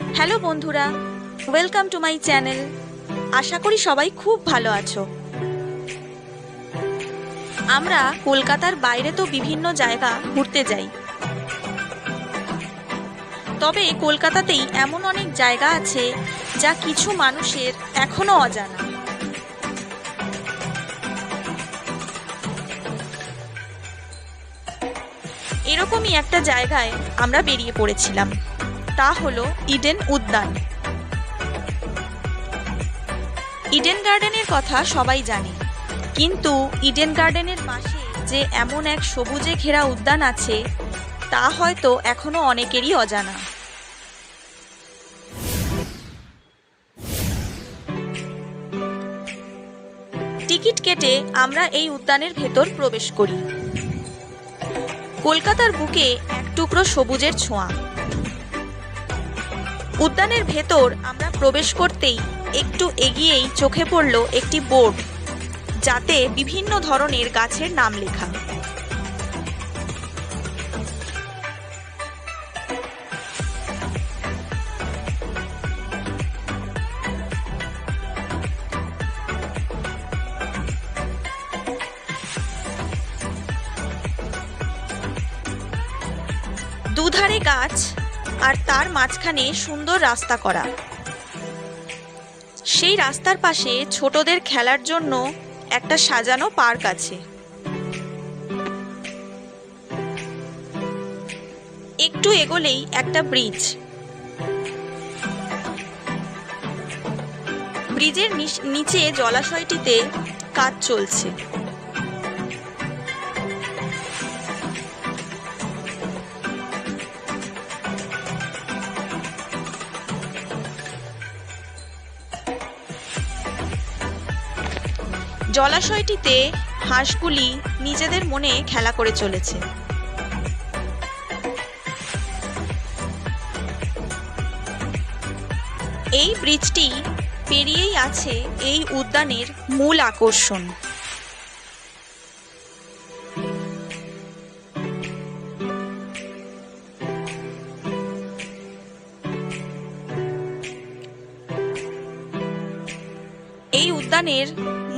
Hello বন্ধুরা, welcome to my channel. আশা করি সবাই খুব ভালো আছো। আমরা কলকাতার বাইরে তো বিভিন্ন জায়গা ঘুরতে যাই। তবে কলকাতাতেই এমন অনেক জায়গা আছে যা কিছু মানুষের এখনও অজানা। এরকমই একটা জায়গায় আমরা বেরিয়ে পড়েছিলাম। তা হল ইডেন উদ্যান। ইডেন গার্ডেনের কথা সবাই জানে। কিন্তু ইডেন গার্ডেনের পাশে যে এমন এক সবুজে ঘেরা উদ্যান আছে, তা হয়তো এখনও অনেকেরই অজানা। টিকিট কেটে আমরা এই উদ্যানের ভেতর প্রবেশ করি। কলকাতার বুকে এক টুকরো সবুজের ছোঁয়া। উদ্যানের ভেতর আমরা প্রবেশ করতেই একটু এগিয়েই চোখে পড়ল একটি বোর্ড, যাতে বিভিন্ন ধরনের গাছের নাম লেখা। দুধারে গাছ আর তার মাঝখানে সুন্দর রাস্তা করা। সেই রাস্তার পাশে ছোটদের খেলার জন্য একটা সাজানো পার্ক আছে। একটু এগোলেই একটা ব্রিজ। ব্রিজের নিচ- জলাশয়টিতে কাজ চলছে। জলাশয়টিতে হাঁসগুলি নিজেদের মনে খেলা করে চলেছে। এই ব্রিজটি পেরিয়েই আছে এই উদ্যানের মূল আকর্ষণ। এই উদ্যানের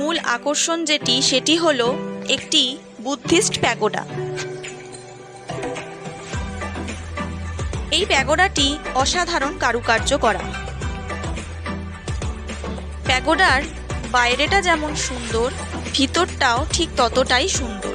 মূল আকর্ষণ যেটি, সেটি হল একটি বুদ্ধিস্ট প্যাগোডা। এই প্যাগোডাটি অসাধারণ কারুকার্য করা। প্যাগোডার বাইরেটা যেমন সুন্দর, ভিতরটাও ঠিক ততটাই সুন্দর।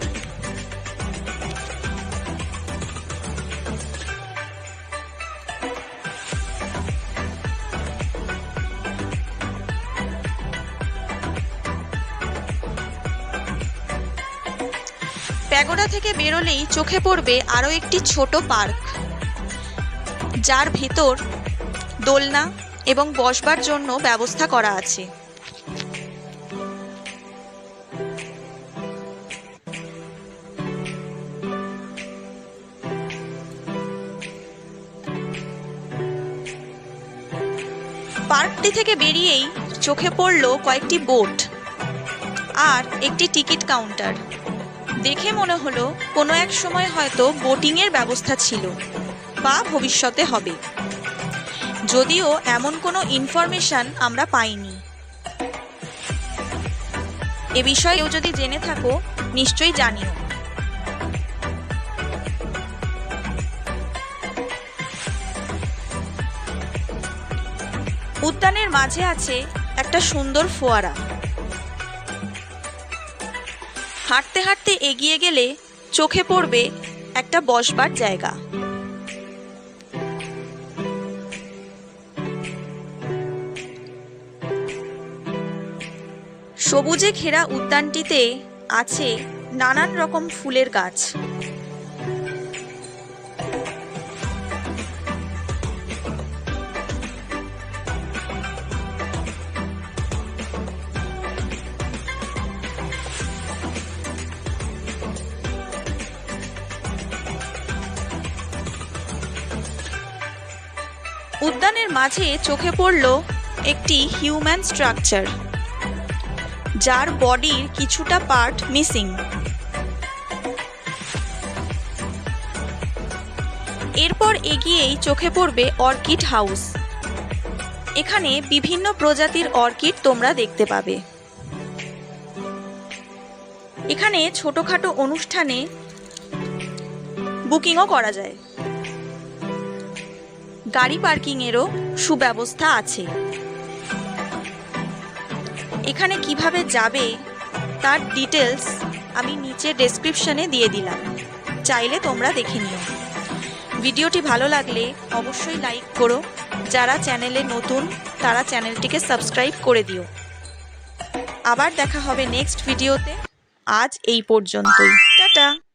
প্যাগোডা থেকে বেরোলেই চোখে পড়বে আরও একটি ছোট পার্ক। যার ভেতর দোলনা এবং বসবার জন্য ব্যবস্থা করা আছে। পার্কটি থেকে বেরিয়েই চোখে পড়ল কয়েকটি বোট আর একটি টিকিট কাউন্টার। দেখে মনে হলো কোনো এক সময় হয়তো বোটিংয়ের ব্যবস্থা ছিল বা ভবিষ্যতে হবে। যদিও এমন কোনো ইনফরমেশন আমরা পাইনি। এ বিষয়েও যদি জেনে থাকো, নিশ্চয়ই জানিও। উদ্যানের মাঝে আছে একটা সুন্দর ফোয়ারা। হাঁটতে হাঁটতে এগিয়ে গেলে চোখে পড়বে একটা বসবার জায়গা। সবুজে ঘেরা উদ্যানটিতে আছে নানান রকম ফুলের গাছ। উদ্যানের মাঝে চোখে পড়ল একটি হিউম্যান স্ট্রাকচার, যার বডির কিছুটা পার্ট মিসিং। এরপর এগিয়েই চোখে পড়বে অর্কিড হাউস। এখানে বিভিন্ন প্রজাতির অর্কিড তোমরা দেখতে পাবে। এখানে ছোটখাটো অনুষ্ঠানে বুকিংও করা যায়। গাড়ি পার্কিংয়েরও সুব্যবস্থা আছে। এখানে কীভাবে যাবে তার ডিটেলস আমি নিচে ডেসক্রিপশনে দিয়ে দিলাম। চাইলে তোমরা দেখে নিও। ভিডিওটি ভালো লাগলে অবশ্যই লাইক করো। যারা চ্যানেলে নতুন, তারা চ্যানেলটিকে সাবস্ক্রাইব করে দিও। আবার দেখা হবে নেক্সট ভিডিওতে। আজ এই পর্যন্তই। টাটা!